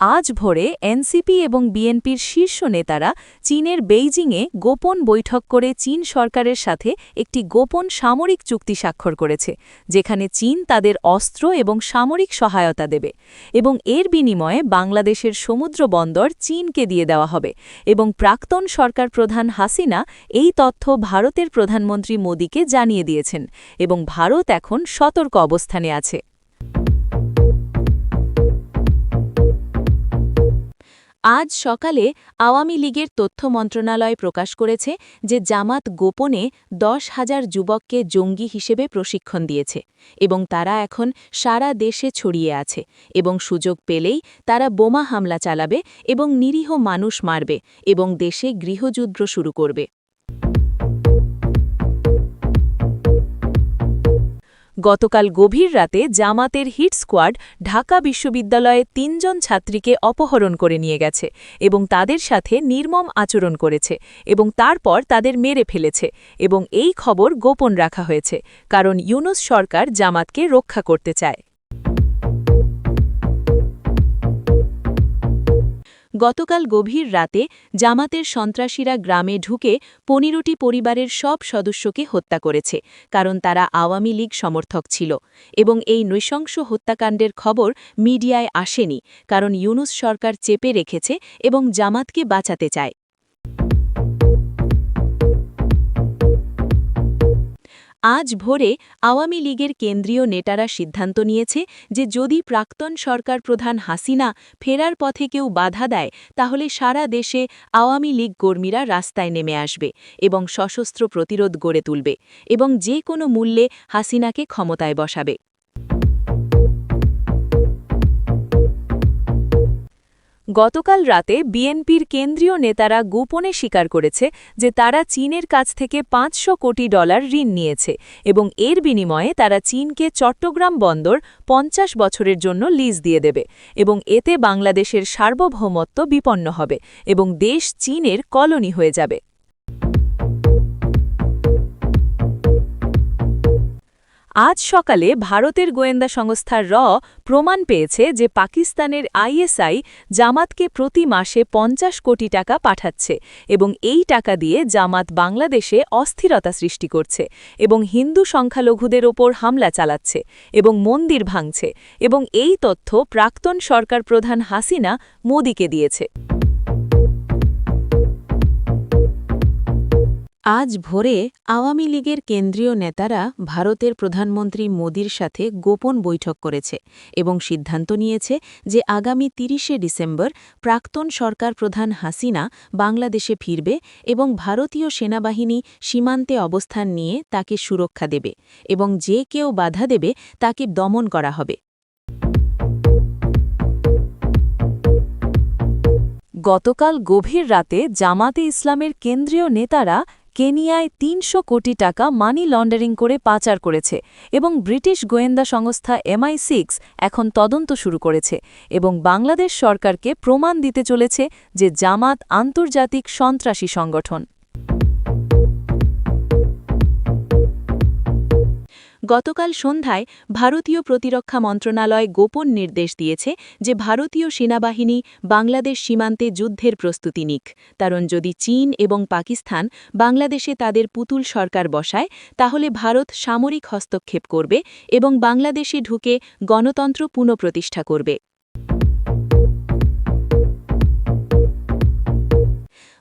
আজ ভোরে এনসিপি এবং বিএনপির শীর্ষ নেতারা চীনের বেইজিংয়ে গোপন বৈঠক করে চীন সরকারের সাথে একটি গোপন সামরিক চুক্তি স্বাক্ষর করেছে, যেখানে চীন তাদের অস্ত্র এবং সামরিক সহায়তা দেবে এবং এর বিনিময়ে বাংলাদেশের সমুদ্র বন্দর চীনকে দিয়ে দেওয়া হবে এবং প্রাক্তন সরকার প্রধান হাসিনা এই তথ্য ভারতের প্রধানমন্ত্রী মোদীকে জানিয়ে দিয়েছেন এবং ভারত এখন সতর্ক অবস্থানে আছে। আজ সকালে আওয়ামী লীগের তথ্য মন্ত্রণালয় প্রকাশ করেছে যে জামাত গোপনে দশ হাজার যুবককে জঙ্গি হিসেবে প্রশিক্ষণ দিয়েছে এবং তারা এখন সারা দেশে ছড়িয়ে আছে এবং সুযোগ পেলেই তারা বোমা হামলা চালাবে এবং নিরীহ মানুষ মারবে এবং দেশে গৃহযুদ্ধ শুরু করবে। গতকাল গভীর রাতে জামাতের হিট স্কোয়াড ঢাকা বিশ্ববিদ্যালয়ে তিনজন ছাত্রীকে অপহরণ করে নিয়ে গেছে এবং তাদের সাথে নির্মম আচরণ করেছে এবং তারপর তাদের মেরে ফেলেছে এবং এই খবর গোপন রাখা হয়েছে, কারণ ইউনুস সরকার জামাতকে রক্ষা করতে চায়। গতকাল গভীর রাতে জামাতের সন্ত্রাসীরা গ্রামে ঢুকে পনেরোটি পরিবারের সব সদস্যকে হত্যা করেছে, কারণ তারা আওয়ামী লীগ সমর্থক ছিল এবং এই নৃশংস হত্যাকাণ্ডের খবর মিডিয়ায় আসেনি, কারণ ইউনুস সরকার চেপে রেখেছে এবং জামাতকে বাঁচাতে চায়। আজ ভোরে আওয়ামী লীগের কেন্দ্রীয় নেতারা সিদ্ধান্ত নিয়েছে যে যদি প্রাক্তন সরকার প্রধান হাসিনা ফেরার পথে কেউ বাধা দেয়, তাহলে সারা দেশে আওয়ামী লীগ কর্মীরা রাস্তায় নেমে আসবে এবং সশস্ত্র প্রতিরোধ গড়ে তুলবে এবং যে কোনো মূল্যে হাসিনাকে ক্ষমতায় বসাবে। গতকাল রাতে বিএনপির কেন্দ্রীয় নেতারা গোপনে স্বীকার করেছে যে তারা চীনের কাছ থেকে পাঁচশো কোটি ডলার ঋণ নিয়েছে এবং এর বিনিময়ে তারা চীনকে চট্টগ্রাম বন্দর পঞ্চাশ বছরের জন্য লিজ দিয়ে দেবে এবং এতে বাংলাদেশের সার্বভৌমত্ব বিপন্ন হবে এবং দেশ চীনের কলোনি হয়ে যাবে। আজ সকালে ভারতের গোয়েন্দা সংস্থার র প্রমাণ পেয়েছে যে পাকিস্তানের আইএসআই জামাতকে প্রতি মাসে পঞ্চাশ কোটি টাকা পাঠাচ্ছে এবং এই টাকা দিয়ে জামাত বাংলাদেশে অস্থিরতা সৃষ্টি করছে এবং হিন্দু সংখ্যালঘুদের ওপর হামলা চালাচ্ছে এবং মন্দির ভাঙছে এবং এই তথ্য প্রাক্তন সরকার প্রধান হাসিনা মোদিকে দিয়েছে। আজ ভোরে আওয়ামী লীগের কেন্দ্রীয় নেতারা ভারতের প্রধানমন্ত্রী মোদির সাথে গোপন বৈঠক করেছে এবং সিদ্ধান্ত নিয়েছে যে আগামী তিরিশে ডিসেম্বর প্রাক্তন সরকার প্রধান হাসিনা বাংলাদেশে ফিরবে এবং ভারতীয় সেনাবাহিনী সীমান্তে অবস্থান নিয়ে তাকে সুরক্ষা দেবে এবং যে কেউ বাধা দেবে তাকে দমন করা হবে। গতকাল গভীর রাতে জামাতে ইসলামের কেন্দ্রীয় নেতারা কেনিয়ায় তিনশো কোটি টাকা মানি লন্ডারিং করে পাচার করেছে এবং ব্রিটিশ গোয়েন্দা সংস্থা এমআই সিক্স এখন তদন্ত শুরু করেছে এবং বাংলাদেশ সরকারকে প্রমাণ দিতে চলেছে যে জামাত আন্তর্জাতিক সন্ত্রাসী সংগঠন। গতকাল সন্ধ্যায় ভারতীয় প্রতিরক্ষা মন্ত্রণালয় গোপন নির্দেশ দিয়েছে যে ভারতীয় সেনাবাহিনী বাংলাদেশ সীমান্তে যুদ্ধের প্রস্তুতি নিক। কারণ যদি চীন এবং পাকিস্তান বাংলাদেশে তাদের পুতুল সরকার বসায়, তাহলে ভারত সামরিক হস্তক্ষেপ করবে এবং বাংলাদেশে ঢুকে গণতন্ত্র পুনঃপ্রতিষ্ঠা করবে।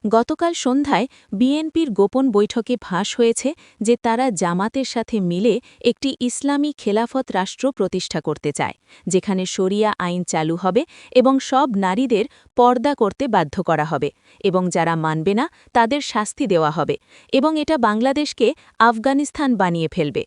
গতকাল সন্ধ্যায় বিএনপির গোপন বৈঠকে ফাঁস হয়েছে যে তারা জামাতের সাথে মিলে একটি ইসলামী খেলাফত রাষ্ট্র প্রতিষ্ঠা করতে চায়, যেখানে শরিয়া আইন চালু হবে এবং সব নারীদের পর্দা করতে বাধ্য করা হবে এবং যারা মানবে না তাদের শাস্তি দেওয়া হবে এবং এটা বাংলাদেশকে আফগানিস্তান বানিয়ে ফেলবে।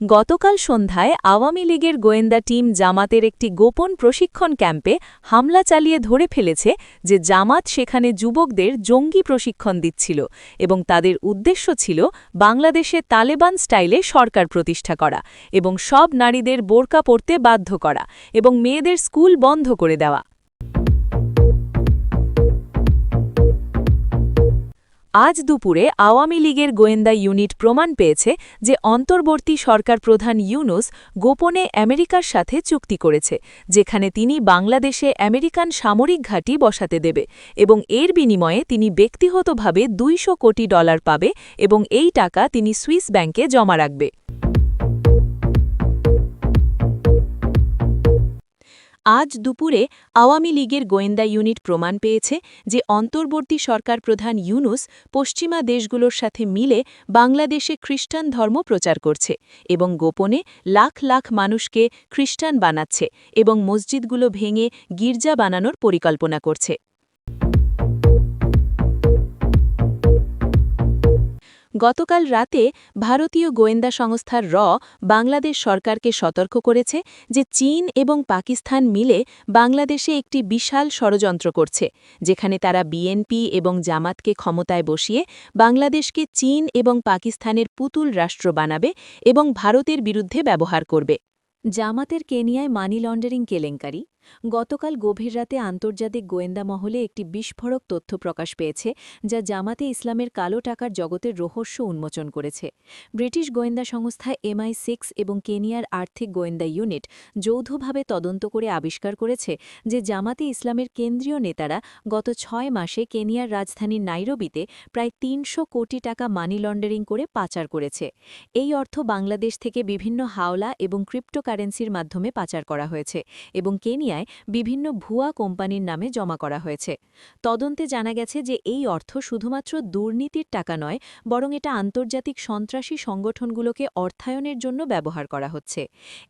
গতকাল সন্ধ্যায় আওয়ামী লীগের গোয়েন্দা টিম জামাতের একটি গোপন প্রশিক্ষণ ক্যাম্পে হামলা চালিয়ে ধরে ফেলেছে যে জামাত সেখানে যুবকদের জঙ্গি প্রশিক্ষণ দিচ্ছিল এবং তাদের উদ্দেশ্য ছিল বাংলাদেশে তালেবান স্টাইলে সরকার প্রতিষ্ঠা করা এবং সব নারীদের বোরকা পড়তে বাধ্য করা এবং মেয়েদের স্কুল বন্ধ করে দেওয়া। আজ দুপুরে আওয়ামী লীগের গোয়েন্দা ইউনিট প্রমাণ পেয়েছে যে অন্তর্বর্তী সরকার প্রধান ইউনুস গোপনে আমেরিকার সাথে চুক্তি করেছে, যেখানে তিনি বাংলাদেশে আমেরিকান সামরিক ঘাঁটি বসাতে দেবে এবং এর বিনিময়ে তিনি ব্যক্তিগতভাবে দুইশো কোটি ডলার পাবে এবং এই টাকা তিনি সুইস ব্যাংকে জমা রাখবে। আজ দুপুরে আওয়ামী লীগের গোয়েন্দা ইউনিট প্রমাণ পেয়েছে যে অন্তর্বর্তী সরকার প্রধান ইউনুস পশ্চিমা দেশগুলোর সাথে মিলে বাংলাদেশে খ্রিস্টান ধর্ম প্রচার করছে এবং গোপনে লাখ লাখ মানুষকে খ্রিস্টান বানাচ্ছে এবং মসজিদগুলো ভেঙে গির্জা বানানোর পরিকল্পনা করছে। গতকাল রাতে ভারতীয় গোয়েন্দা সংস্থার র বাংলাদেশ সরকারকে সতর্ক করেছে যে চীন এবং পাকিস্তান মিলে বাংলাদেশে একটি বিশাল ষড়যন্ত্র করছে, যেখানে তারা বিএনপি এবং জামাতকে ক্ষমতায় বসিয়ে বাংলাদেশকে চীন এবং পাকিস্তানের পুতুল রাষ্ট্র বানাবে এবং ভারতের বিরুদ্ধে ব্যবহার করবে। জামাতের কেনিয়ায় মানি লন্ডারিং কেলেঙ্কারি? গতকাল গভীর রাতে আন্তর্জাতিক গোয়েন্দা মহলে একটি বিস্ফোরক তথ্য প্রকাশ পেয়েছে, যা জামাতে ইসলামের কালো টাকার জগতের রহস্য উন্মোচন করেছে। ব্রিটিশ গোয়েন্দা সংস্থা এমআই সিক্স এবং কেনিয়ার আর্থিক গোয়েন্দা ইউনিট যৌথভাবে তদন্ত করে আবিষ্কার করেছে যে জামাতে ইসলামের কেন্দ্রীয় নেতারা গত ছয় মাসে কেনিয়ার রাজধানী নাইরোবিতে প্রায় তিনশো কোটি টাকা মানি লন্ডারিং করে পাচার করেছে। এই অর্থ বাংলাদেশ থেকে বিভিন্ন হাওলা এবং ক্রিপ্টোকারেন্সির মাধ্যমে পাচার করা হয়েছে এবং কেনিয়া কেনিয়ায় বিভিন্ন ভুয়া কোম্পানির নামে জমা করা হয়েছে। তদন্তে জানা গেছে যে এই অর্থ শুধুমাত্র দুর্নীতির টাকা নয়, বরং এটা আন্তর্জাতিক সন্ত্রাসী সংগঠনগুলোকে অর্থায়নের জন্য ব্যবহার করা হচ্ছে।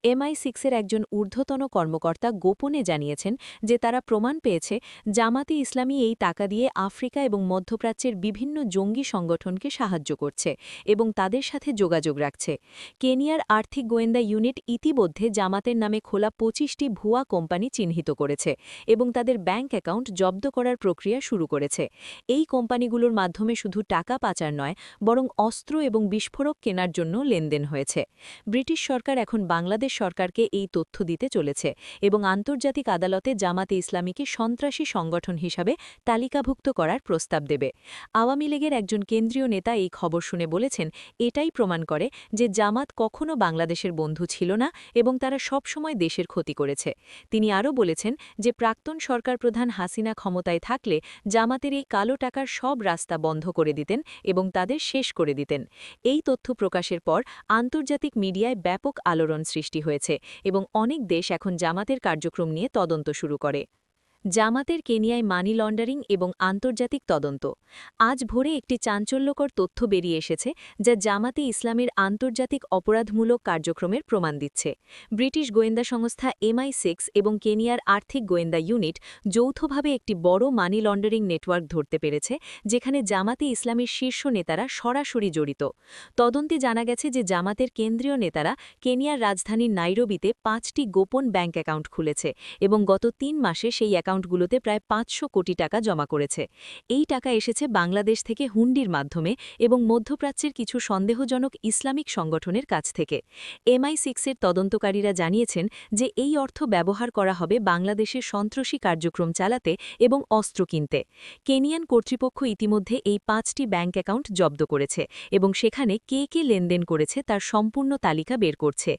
এমআই সিক্সের একজন ঊর্ধ্বতন কর্মকর্তা গোপনে জানিয়েছেন যে তারা প্রমাণ পেয়েছে, জামাতি ইসলামী এই টাকা দিয়ে আফ্রিকা এবং মধ্যপ্রাচ্যের বিভিন্ন জঙ্গি সংগঠনকে সাহায্য করছে এবং তাদের সাথে যোগাযোগ রাখছে। কেনিয়ার আর্থিক গোয়েন্দা ইউনিট ইতিমধ্যে জামাতের নামে খোলা পঁচিশটি ভুয়া কোম্পানি চিহ্নিত করেছে এবং তাদের ব্যাংক অ্যাকাউন্ট জব্দ করার প্রক্রিয়া শুরু করেছে। এই কোম্পানিগুলোর মাধ্যমে শুধু টাকা পাচার নয়, বরং অস্ত্র এবং বিস্ফোরক কেনার জন্য লেনদেন হয়েছে। ব্রিটিশ সরকার এখন বাংলাদেশ সরকারকে এই তথ্য দিতে চলেছে এবং আন্তর্জাতিক আদালতে জামাতে ইসলামীকে সন্ত্রাসী সংগঠন হিসাবে তালিকাভুক্ত করার প্রস্তাব দেবে। আওয়ামী লীগের একজন কেন্দ্রীয় নেতা এই খবর শুনে বলেছেন, এটাই প্রমাণ করে যে জামাত কখনও বাংলাদেশের বন্ধু ছিল না এবং তারা সবসময় দেশের ক্ষতি করেছে। তিনি আরও বলেছেন যে প্রাক্তন সরকার প্রধান হাসিনা ক্ষমতায় থাকলে জামাতের এই কালো টাকার সব রাস্তা বন্ধ করে দিতেন এবং তাদের শেষ করে দিতেন। এই তথ্য প্রকাশের পর আন্তর্জাতিক মিডিয়ায় ব্যাপক আলোড়ন সৃষ্টি হয়েছে এবং অনেক দেশ এখন জামাতের কার্যক্রম নিয়ে তদন্ত শুরু করে। জামাতের কেনিয়ায় মানি লন্ডারিং এবং আন্তর্জাতিক তদন্ত। আজ ভোরে একটি চাঞ্চল্যকর তথ্য বেরিয়ে এসেছে যা জামাতে ইসলামের আন্তর্জাতিক অপরাধমূলক কার্যক্রমের প্রমাণ দিচ্ছে। ব্রিটিশ গোয়েন্দা সংস্থা এমআই সিক্স এবং কেনিয়ার আর্থিক গোয়েন্দা ইউনিট যৌথভাবে একটি বড় মানি লন্ডারিং নেটওয়ার্ক ধরতে পেরেছে, যেখানে জামাতে ইসলামের শীর্ষ নেতারা সরাসরি জড়িত। তদন্তে জানা গেছে যে জামাতের কেন্দ্রীয় নেতারা কেনিয়ার রাজধানীর নাইরোবিতে পাঁচটি গোপন ব্যাংক অ্যাকাউন্ট খুলেছে এবং গত তিন মাসে সেই অ্যাকাউন্টগুলোতে প্রায় পাঁচশো কোটি টাকা জমা করেছে। এই টাকা এসেছে বাংলাদেশ থেকে হুন্ডির মাধ্যমে এবং মধ্যপ্রাচ্যের কিছু সন্দেহজনক ইসলামিক সংগঠনের কাছ থেকে। এমআই সিক্সের তদন্তকারীরা জানিয়েছেন যে এই অর্থ ব্যবহার করা হবে বাংলাদেশের সন্ত্রাসী কার্যক্রম চালাতে এবং অস্ত্র কিনতে। কেনিয়ান কর্তৃপক্ষ ইতিমধ্যে এই পাঁচটি ব্যাংক অ্যাকাউন্ট জব্দ করেছে এবং সেখানে কে কে লেনদেন করেছে তার সম্পূর্ণ তালিকা বের করছে।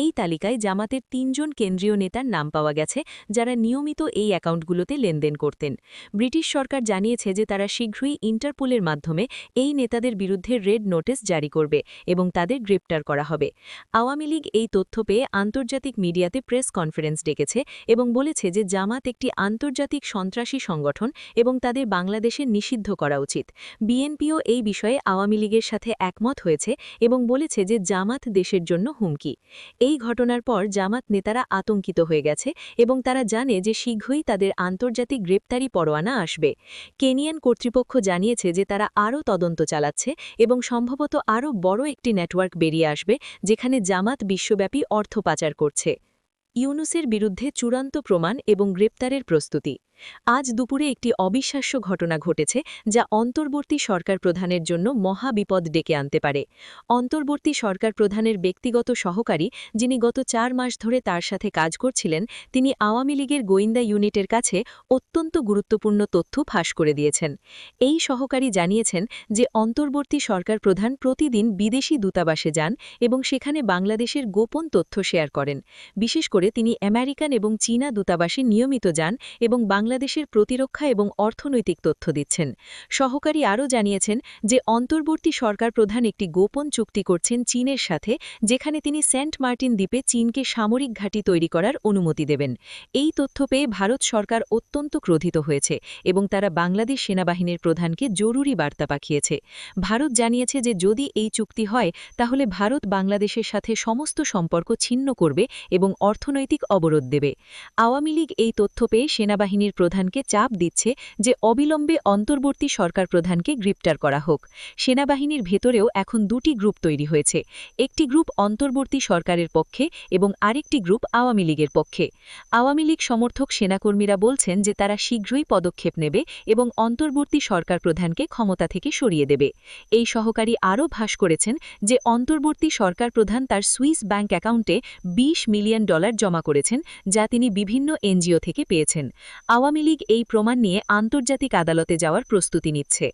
এই তালিকায় জামাতের তিনজন কেন্দ্রীয় নেতার নাম পাওয়া গেছে যারা নিয়মিত এই অ্যাকাউন্ট অ্যাকাউন্টগুলোতে লেনদেন করতেন। ব্রিটিশ সরকার জানিয়েছে যে তারা শীঘ্রই ইন্টারপোলের মাধ্যমে এই নেতাদের বিরুদ্ধে রেড নোটিস জারি করবে এবং তাদের গ্রেপ্তার করা হবে। আওয়ামী লীগ এই তথ্য পেয়ে আন্তর্জাতিক মিডিয়াতে প্রেস কনফারেন্স ডেকেছে এবং বলেছে যে জামাত একটি আন্তর্জাতিক সন্ত্রাসী সংগঠন এবং তাদের বাংলাদেশে নিষিদ্ধ করা উচিত। বিএনপিও এই বিষয়ে আওয়ামী লীগের সাথে একমত হয়েছে এবং বলেছে যে জামাত দেশের জন্য হুমকি। এই ঘটনার পর জামাত নেতারা আতঙ্কিত হয়ে গেছে এবং তারা জানে যে শীঘ্রই তাদের তাদের আন্তর্জাতিক গ্রেপ্তারি পরোয়ানা আসবে। কেনিয়ান কর্তৃপক্ষ জানিয়েছে যে তারা আরও তদন্ত চালাচ্ছে এবং সম্ভবত আরও বড় একটি নেটওয়ার্ক বেরিয়ে আসবে, যেখানে জামাত বিশ্বব্যাপী অর্থ পাচার করছে। ইউনুসের বিরুদ্ধে চূড়ান্ত প্রমাণ এবং গ্রেপ্তারের প্রস্তুতি। আজ দুপুরে একটি অবিশ্বাস্য ঘটনা ঘটেছে যা অন্তর্বর্তী সরকার প্রধানের জন্য মহাবিপদ ডেকে আনতে পারে। অন্তর্বর্তী সরকার প্রধানের ব্যক্তিগত সহকারী, যিনি গত চার মাস ধরে তার সাথে কাজ করছিলেন, তিনি আওয়ামী লীগের গোয়েন্দা ইউনিটের কাছে অত্যন্ত গুরুত্বপূর্ণ তথ্য ফাঁস করে দিয়েছেন। এই সহকারী জানিয়েছেন যে অন্তর্বর্তী সরকার প্রধান প্রতিদিন বিদেশি দূতাবাসে যান এবং সেখানে বাংলাদেশের গোপন তথ্য শেয়ার করেন। বিশেষ করে তিনি আমেরিকান এবং চীনা দূতাবাসে নিয়মিত যান এবং বাংলাদেশের প্রতিরক্ষা এবং অর্থনৈতিক তথ্য দিচ্ছেন। সহকারী আরও জানিয়েছেন যে, অন্তর্বর্তী সরকার প্রধান একটি গোপন চুক্তি করছেন চীনের সাথে, যেখানে তিনি সেন্ট মার্টিন দ্বীপে চীনকে সামরিক ঘাঁটি তৈরি করার অনুমতি দেবেন। এই তথ্য পেয়ে ভারত সরকার অত্যন্ত ক্রোধিত হয়েছে এবং তারা বাংলাদেশ সেনাবাহিনীর প্রধানকে জরুরি বার্তা পাঠিয়েছে। ভারত জানিয়েছে যে, যদি এই চুক্তি হয়, তাহলে ভারত বাংলাদেশের সাথে সমস্ত সম্পর্ক ছিন্ন করবে এবং অর্থনৈতিক অবরোধ দেবে। আওয়ামী লীগ এই তথ্য পেয়ে সেনাবাহিনীর প্রধানকে চাপ দিচ্ছে যে অবিলম্বে অন্তর্বর্তী সরকার প্রধানকে গ্রেপ্তার করা হোক। সেনাবাহিনীর ভেতরেও এখন দুটি গ্রুপ তৈরি হয়েছে, একটি গ্রুপ অন্তর্বর্তী সরকারের পক্ষে এবং আরেকটি গ্রুপ আওয়ামী লীগের পক্ষে। আওয়ামী লীগ সমর্থক সেনাকর্মীরা বলছেন যে তারা শীঘ্রই পদক্ষেপ নেবে এবং অন্তর্বর্তী সরকার প্রধানকে ক্ষমতা থেকে সরিয়ে দেবে। এই সহকারী আরও ভাস করেছেন যে অন্তর্বর্তী সরকার প্রধান তার সুইস ব্যাংক অ্যাকাউন্টে ২০ মিলিয়ন ডলার জমা করেছেন, যা তিনি বিভিন্ন এনজিও থেকে পেয়েছেন। আওয়ামী লীগ এই প্রমাণ নিয়ে আন্তর্জাতিক আদালতে যাওয়ার প্রস্তুতি নিচ্ছে।